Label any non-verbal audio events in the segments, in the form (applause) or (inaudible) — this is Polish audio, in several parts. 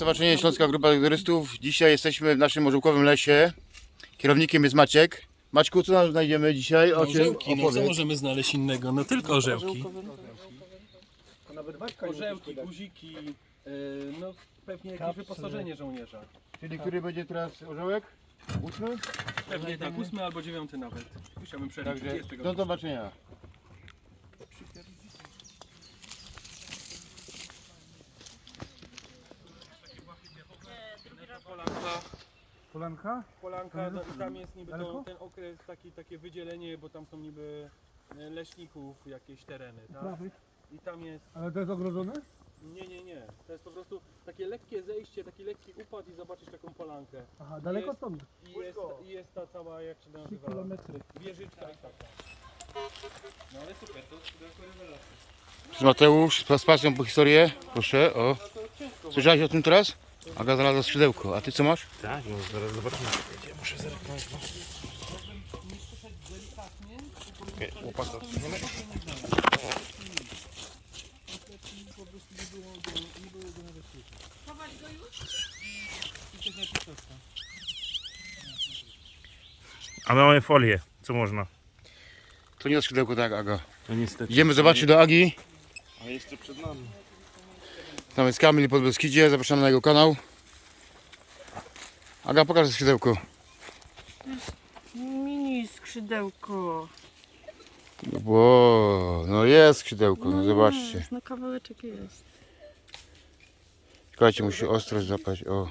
Stowarzyszenie Śląska Grupa Turystów. Dzisiaj jesteśmy w naszym orzełkowym lesie. Kierownikiem jest Maciek. Maćku, co nam znajdziemy dzisiaj? O czym Orzełki, no co opowiedz. możemy znaleźć innego? No tylko orzełki. Orzełki, guziki, yy, no pewnie jakieś wyposażenie żołnierza. Czyli który będzie teraz orzełek? Ósmy? Pewnie tak, ósmy albo dziewiąty nawet. Musiałbym przeliczyć, Także jest tego do zobaczenia. Polanka, Polanka? polanka, no, i tam jest niby to, Daleko? ten okres, taki, takie wydzielenie, bo tam są niby e, leśników jakieś tereny, tak? Prawy. I tam jest, Ale to jest ogrodzone? nie, nie, nie, to jest po prostu takie lekkie zejście, taki lekki upad i zobaczyć taką polankę. Aha, daleko Jest. stąd. I jest, I jest ta cała, jak się 3 nazywa? kilometry. Wieżyczka i taka. No ale super, to to jako rewelacja. Mateusz z pasją po historię. Proszę, o. No to ciężko. Słyszałeś o tym teraz? Aga znalazła skrzydełko. A ty co masz? Tak, no zaraz zobaczymy. Muszę zerknąć. No. Łopatę odsuniemy. A mamy folię, co można? To nie jest skrzydełko, tak, Aga. No niestety. Idziemy zobaczyć do Agi. A jeszcze przed nami. Tam jest Kamil pod Beskidzie. Zapraszamy na jego kanał. Aga, pokaż skrzydełko. Mini skrzydełko. Ło, no jest skrzydełko, no zobaczcie. Jest, no kawałeczek jest. Słuchajcie, musi ostrość zapać, o.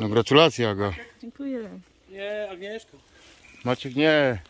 No gratulacje, Aga. Dziękuję. Nie, Agnieszka. Maciek, nie.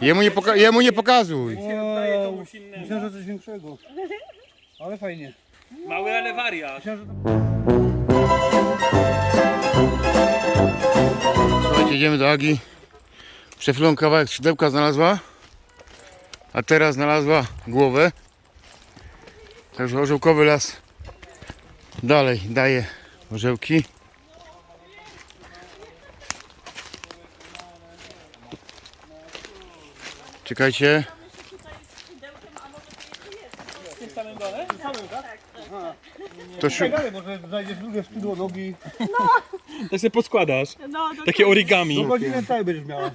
Jemu nie, poka- jemu nie pokazuj. Innemu. Myślałem, że coś większego. (laughs) Ale fajnie. Mały, ale wariat. Słuchajcie, idziemy do Agi. Przed chwilą kawałek skrzydełka znalazła. A teraz znalazła głowę. Także orzełkowy las dalej daje orzełki. Czekajcie. To Dalej, może znajdziesz drugie skrzydło nogi. (laughs) Tak sobie podskładasz. No, Takie origami. Do godziny całej będziesz miała.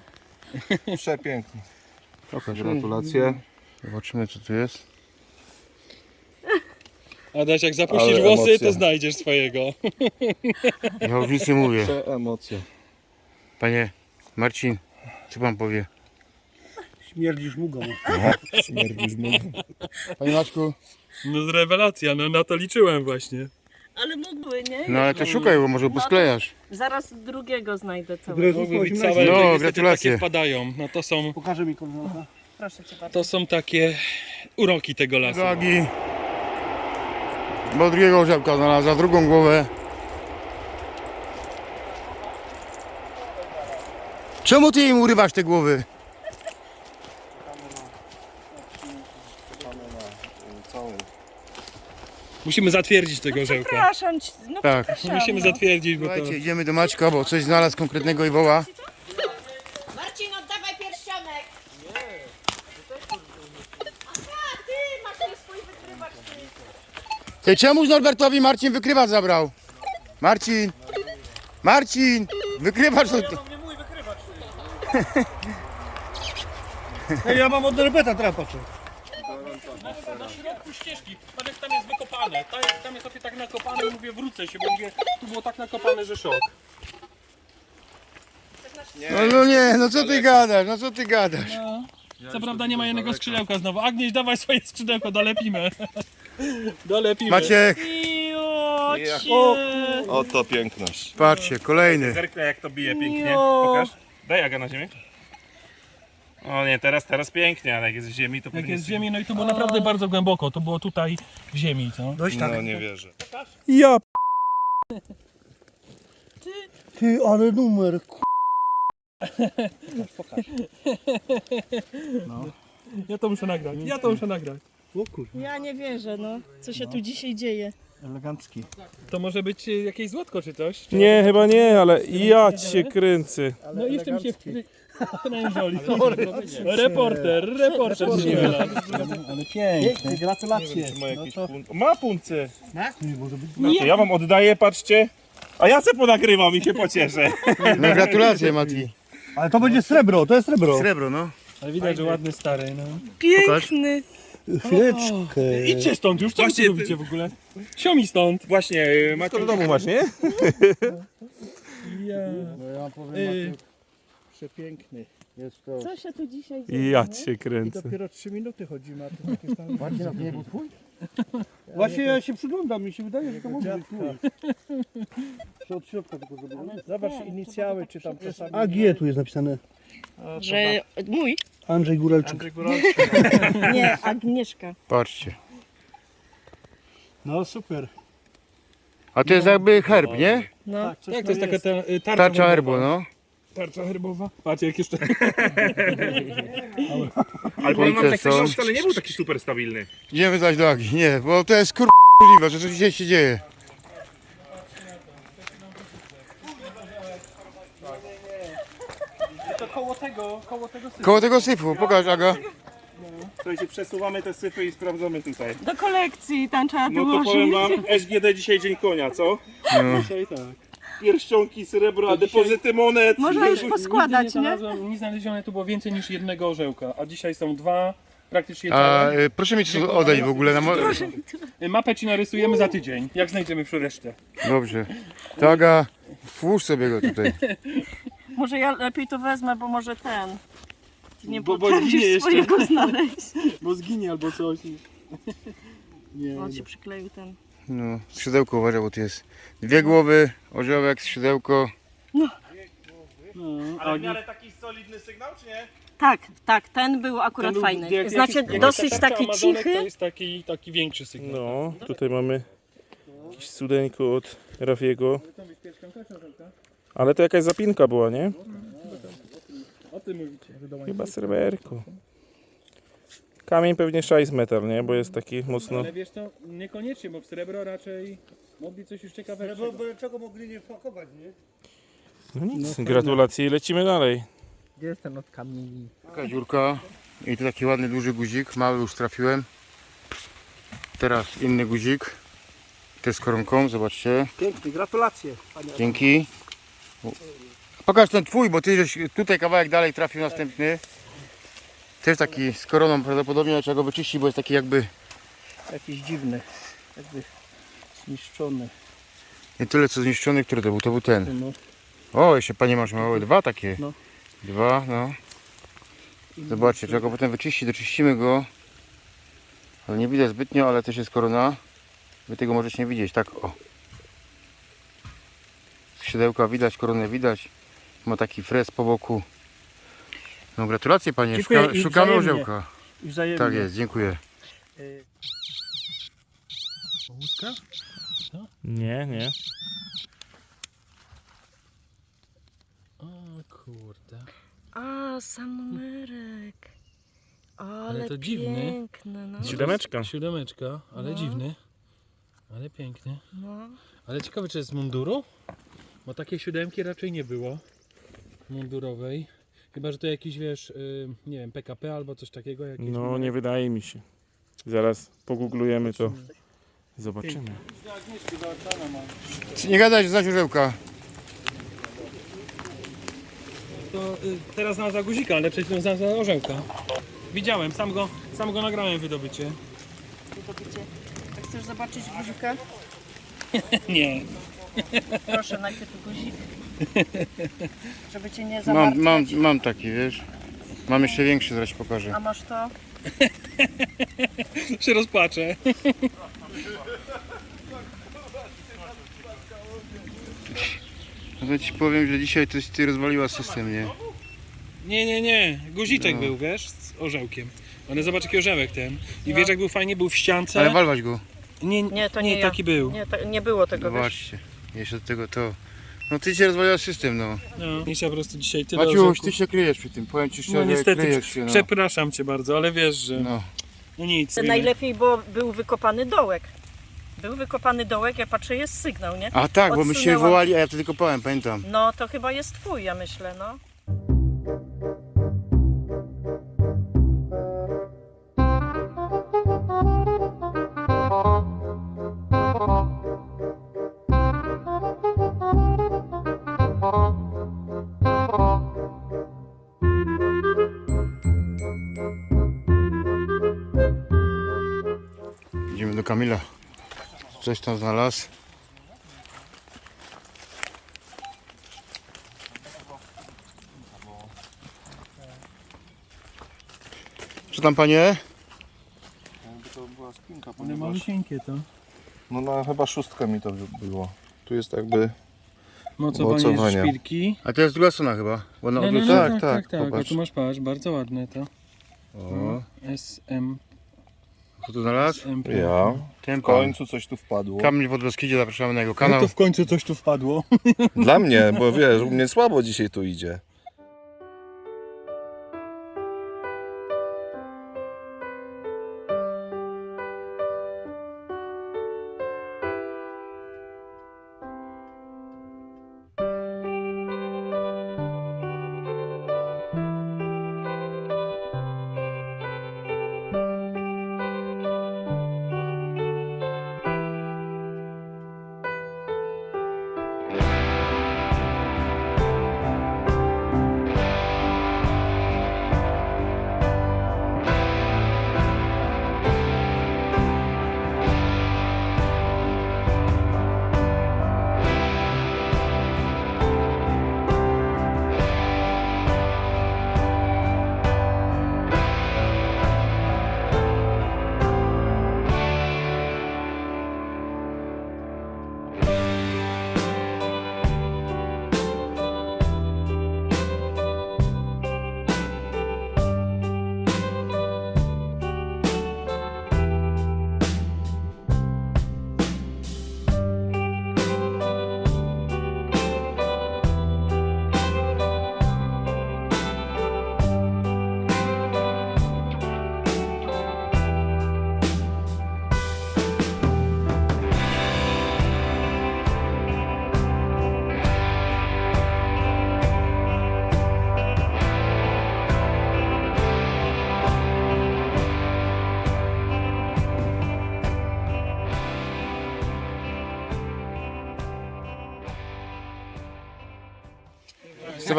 Przepięknie. Pokaż. Gratulacje. Zobaczymy co tu jest. Adaś, jak zapuścisz Ale włosy, emocje. to znajdziesz swojego. Ja już nic nie mówię. Te emocje. Panie Marcin, co pan powie? Śmierdzisz mugą. (laughs) Śmierdzisz mu. Panie Maćku? No rewelacja, no na to liczyłem właśnie. Ale mógłby, nie? No ale to szukaj, bo może posklejasz. Zaraz drugiego znajdę całego. Mogły być 18. całe, No, no, niestety gratulacje. takie wpadają. No to są, Pokażę mi koleżanka. Proszę cię bardzo. to są takie uroki tego lasu. Do Agi. Bo drugiego orzełka znalazła, drugą głowę. Czemu ty im urywasz te głowy? Musimy zatwierdzić tego żełka. Przepraszam cię. No Tak. przepraszam. Musimy no. zatwierdzić, bo to... Słuchajcie, idziemy do Maćka, bo coś znalazł konkretnego i woła. Marcin, oddawaj pierścionek! Nie! Aha, ty masz ten swój wykrywacz, ty! Ty czemuż Norbertowi Marcin wykrywacz zabrał? Marcin! Marcin! Wykrywacz to... (laughs) Ej, ja mam od Norbeta teraz patrzę. Na środku ścieżki, patrz jak tam jest wykopane. Tam, tam jest sobie tak nakopane i mówię wrócę się, bo mówię, tu było tak nakopane, że szok. No, no nie, no co ty gadasz, no co ty gadasz? Co prawda nie ma jednego skrzydełka znowu. Agnieś, dawaj swoje skrzydełko, dolepimy. (laughs) dolepimy. Maciek, cię. Oto piękność. patrzcie, kolejny. Zerknę jak to bije pięknie. Pokaż. Daj Aga na ziemię. O nie, teraz, teraz pięknie, ale jak jest w ziemi, to Jak jest w ziemi, no i to było naprawdę bardzo głęboko. To było tutaj w ziemi, co? Dość tak. No nie wierzę. Ja Ty, ale numer. ku- Ja to muszę nagrać. Ja to muszę nagrać. O kur... Ja nie wierzę, no. Co się tu dzisiaj dzieje? Elegancki. To może być y, jakieś złotko czy coś? Nie, chyba nie, ale ja cię kręcę. No i jeszcze mi się wprężoli. Reporter, reporter się Ale piękny, gratulacje. Ma, No jakieś to, pun- ma punce. No to ja wam oddaję, patrzcie. A ja se ponagrywam i się pocieszę. No gratulacje Mati. Ale to będzie srebro, to jest srebro. Srebro, no. Ale widać, że ładny stary, no. Piękny. Chwileczkę. Idźcie stąd już, co Właśnie Właśnie robicie w ogóle? Siomi stąd. Właśnie, macie do domu masz, nie? Ja. No ja powiem. Maciek, przepiękny. Jest to. Co się tu dzisiaj dzieje? Ja nie? cię I kręcę. dopiero 3 minuty chodzimy, a to takie (laughs) stany. Marcin, a to nie był twój? Właśnie ja się przyglądam, mi się wydaje, że to może być mój. To od środka tylko zrobione. Zobacz inicjały, czy tam czasami... AG tu jest napisane. Że mój? Andrzej Góralczyk. (laughs) Nie, Agnieszka. Patrzcie. No super. A to jest jakby herb, nie? No. Tak, coś Jak to jest taka ta, y, tarcza, Tarcza herbu, no. Tarcza herbowa. Patrz jak jeszcze... Ale powiem wam, ten są. wcale nie był taki super stabilny. Idziemy zaś do Agi. Nie, bo to jest kur... że co dzisiaj się dzieje. To koło tego, koło tego syfu. Koło tego syfu, pokaż Aga. Słuchajcie, przesuwamy te syfy i sprawdzamy tutaj. Do kolekcji tam trzeba No to dołożyć. powiem wam, SGD dzisiaj dzień konia, co? No. Dzisiaj tak. Pierścionki, srebra, depozyty monet. Można już Nigdy poskładać, nie? nie? Znalazłem, nie znalezione tu było więcej niż jednego orzełka, a dzisiaj są dwa, praktycznie A całe. y, proszę mi coś odejść w ogóle. Na mo... Y, Mapę ci narysujemy za tydzień, jak znajdziemy przy resztę. Dobrze. To Aga, włóż sobie go tutaj. (laughs) Może ja lepiej to wezmę, bo może ten. Nie Bo- bo potrafisz zginie jeszcze. swojego znaleźć. Bo zginie albo coś. (laughs) Nie, On się przykleił ten. No, skrzydełko uważaj, bo tu jest dwie głowy, orzełek, skrzydełko. no, Ale w miarę taki solidny sygnał, czy nie? Tak, tak, ten był akurat Ten był- fajny. jak- Znaczy dosyć taki Amazonek To cichy. jest taki, taki większy sygnał. No, tutaj mamy jakieś cudeńko od Rafiego. Ale to jakaś zapinka była, nie? O tym mówicie. Chyba sreberko. Kamień pewnie szajs metal, nie? Bo jest taki mocno... Ale wiesz to niekoniecznie, bo w srebro raczej mogli coś już ciekawego. Bo czego mogli nie fakować, nie? No nic, gratulacje i lecimy dalej. Gdzie jest ten od kamieni? Taka dziurka. I tu taki ładny, duży guzik. Mały już trafiłem. Teraz inny guzik. To jest koronką, zobaczcie. Piękny, gratulacje. Panie. Dzięki. Pokaż ten twój, bo ty żeś tutaj kawałek dalej trafił następny. Też taki z koroną prawdopodobnie trzeba go wyczyścić, bo jest taki jakby Jakiś dziwny, jakby zniszczony. nie tyle co zniszczony, który to był, to był ten. No. O, jeszcze panie masz małe, dwa takie. No. Dwa, no. Zobaczcie, trzeba go potem wyczyścić, doczyścimy go. Ale nie widać zbytnio, ale też jest korona. Wy tego możecie nie widzieć, tak o. Skrzydełka widać, koronę widać. Ma taki frez po boku. No gratulacje panie, Dziękuję Szuka, i szukamy wzajemnie. orzełka. I wzajemnie. Tak jest, dziękuję. Y, Nie, nie. O kurde. A, sam numerek. Ale, to dziwny. no. Siódemeczka. Siódemeczka, ale No. dziwny. Ale piękny. no. Ale ciekawe, czy jest z munduru? Bo takiej siódemki raczej nie było. Mundurowej. Chyba, że to jakiś, wiesz, y, nie wiem, PKP albo coś takiego. Jakiś No, numer. nie wydaje mi się. Zaraz pogooglujemy to. Zobaczymy. Nie gadać, znasz orzełka. To y, teraz znalazła guzika, ale przecież znalazła orzełka. Widziałem, sam go, sam go nagrałem wydobycie. Wydobycie. A chcesz zobaczyć guzika? (laughs) Nie. Proszę, najpierw guzik. (laughs) Żeby cię nie Mam, mam, mam taki, wiesz. Mam jeszcze większy, zaraz ci pokażę. A masz to? (laughs) się rozpaczę. No to ci powiem, że dzisiaj coś ty rozwaliła system, nie? Nie, nie, nie. Guziczek No. był, wiesz, z orzełkiem. Ale zobacz jaki orzełek ten. I wiesz jak był fajnie, był w ściance. Ale walwać go. Nie, Nie, to nie, ja. taki był. Nie, to, nie było tego, wiesz. Zobaczcie. Jeszcze do tego to. No ty się rozwaliła system, no. No. Misia po prostu dzisiaj tyle Maciuś, ty się kryjesz przy tym. Powiem ci szczerze, No niestety, kryjesz się, no. przepraszam cię bardzo, ale wiesz, że no, no. nic. Nie. Najlepiej, bo był wykopany dołek. Był wykopany dołek, ja patrzę, jest sygnał, nie? A tak, bo myśmy Odsunęłam. wołali, a ja wtedy kopałem, pamiętam. No to chyba jest twój, ja myślę, no. Kamila. Coś tam znalazł. Co tam panie? To była spinka, One ponieważ... malusieńkie to. No na chyba szóstkę mi to było. Tu jest jakby... Mocowanie, Mocowanie. szpilki. A to jest druga strona chyba. Bo na No, no, no, tak, tak, tak, tak, A tu masz, patrz, bardzo ładne to. O, SM. Co tu znalazł? Ja. Ten W pan. końcu coś tu wpadło. Kamil Wodowskidzie, zapraszamy na jego No kanał. to w końcu coś tu wpadło. Dla mnie, bo wiesz, u mnie słabo dzisiaj tu idzie.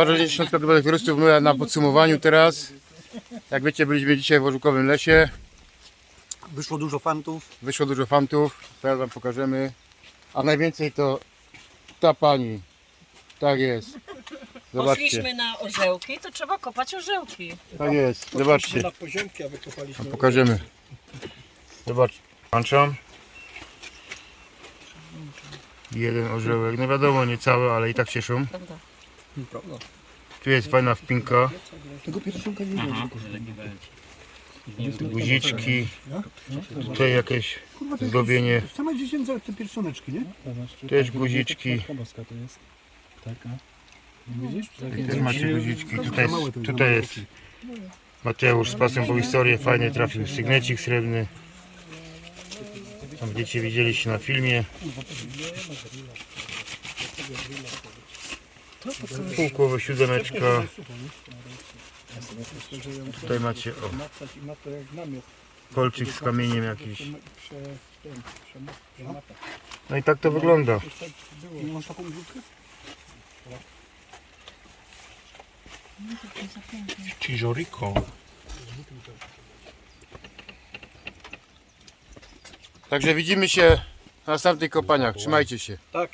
Stowarzyszenie Śląska Klubowych Turystów my na podsumowaniu teraz. Jak wiecie, byliśmy dzisiaj w Orzukowym Lesie. Wyszło dużo fantów. Wyszło dużo fantów, teraz wam pokażemy. A najwięcej to ta pani. Tak jest. Zobaczcie. Poszliśmy na orzełki, to trzeba kopać orzełki. Tak jest. Zobaczcie. Na poziomki, a wykopaliśmy. Pokażemy. Zobacz. Włączam. Jeden orzełek. No wiadomo, nie cały, ale i tak cieszą. Prawda. Tu jest fajna wpinka. Tego pierścionka nie wiem. Guziczki. Tutaj jakieś zdobienie. Same dziesięć te pierścioneczki, nie? Też guziczki. Boska to jest. Taka. Widzisz? I też macie guziczki. Tutaj jest, tutaj jest Mateusz z pasem po historię. Fajnie trafił sygnecik srebrny. Tam będziecie widzieliście na filmie. Półkowy siódemeczka. Tutaj macie o, kolczyk z kamieniem jakiś. No i tak to wygląda. Masz. Także widzimy się na następnych kopaniach. Trzymajcie się. Tak.